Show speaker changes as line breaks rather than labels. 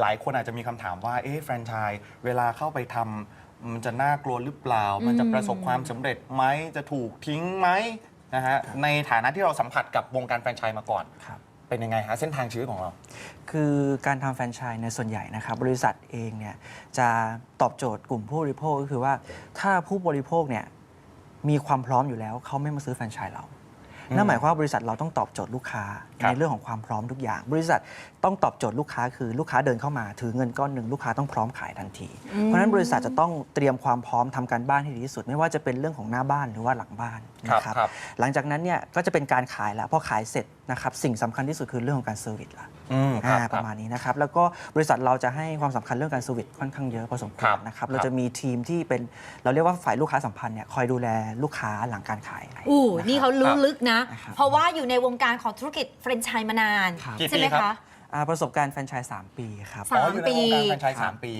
หลายคนอาจจะมีคำถามว่า เอ๊ะแฟรนไชส์เวลาเข้าไปทำมันจะน่ากลัวหรือเปล่า มันจะประสบความสำเร็จไหมจะถูกทิ้งไหมนะฮะ ในฐานะที่เราสัมผัสกับวงการแฟรนไชส์มาก่อน
ครับ
เป็นยังไงฮะ เส้นทางชีวิตของเรา
คือการทำแฟรนไชส์ในยส่วนใหญ่นะครับบริษัทเองเนี่ยจะตอบโจทย์กลุ่มผู้บริโภคก็คือว่าถ้าผู้บริโภคเนี่ยมีความพร้อมอยู่แล้วเขาไม่มาซื้อแฟรนไชส์เรา นั่นหมายความว่าบริษัทเราต้องตอบโจทย์ลูกค้า
ครับ
ในเรื่องของความพร้อมทุกอย่าง บริษัทต้องตอบโจทย์ลูกค้าคือลูกค้าเดินเข้ามา ถือเงินก้อนหนึ่งลูกค้าต้องพร้อมขายทันที เพราะฉะนั้นบริษัทจะต้องเตรียมความพร้อมทำการบ้านให้ดีที่สุด ไม่ว่าจะเป็นเรื่องของหน้าบ้านหรือว่าหลังบ้าน
ครับ
นะครับ
ครับ
หลังจากนั้นเนี่ยก็จะเป็นการขายแล้วพอขายเสร็จนะครับสิ่งสำคัญที่สุดคือเรื่องของการเซอร์วิสละ
อืมครับ
อ่า
ค
ป
รับ
ระมาณนี้นะครับแล้วก็บริษัทเราจะให้ความสำคัญเรื่องการเซอร์วิสค่อนข้างเยอะพอสมค
ครั
วร
บ
นะครับ
ครับ
เราจะมีทีมที่เป็นเราเรียกว่าฝ่ายลูกค้าสัมพันธ์เนี่ยคอยดูแลลูกค้าหลังการขายให้
อู้ะ
ครับ
นี่เขารู้ลึกนะ
นะครับ
เพราะว่าอยู่ในวงการของธุรกิจแฟรนไชส์มานาน
ครับ
กี่
ใช่ไหม
ปีครั
คะ
บ
อ่าประสบการณ์แฟรนไชส์3ปีครับ
สาม
อ๋ออยู่ในวงการแฟรนไชส์
ครั
สา
บ
มปี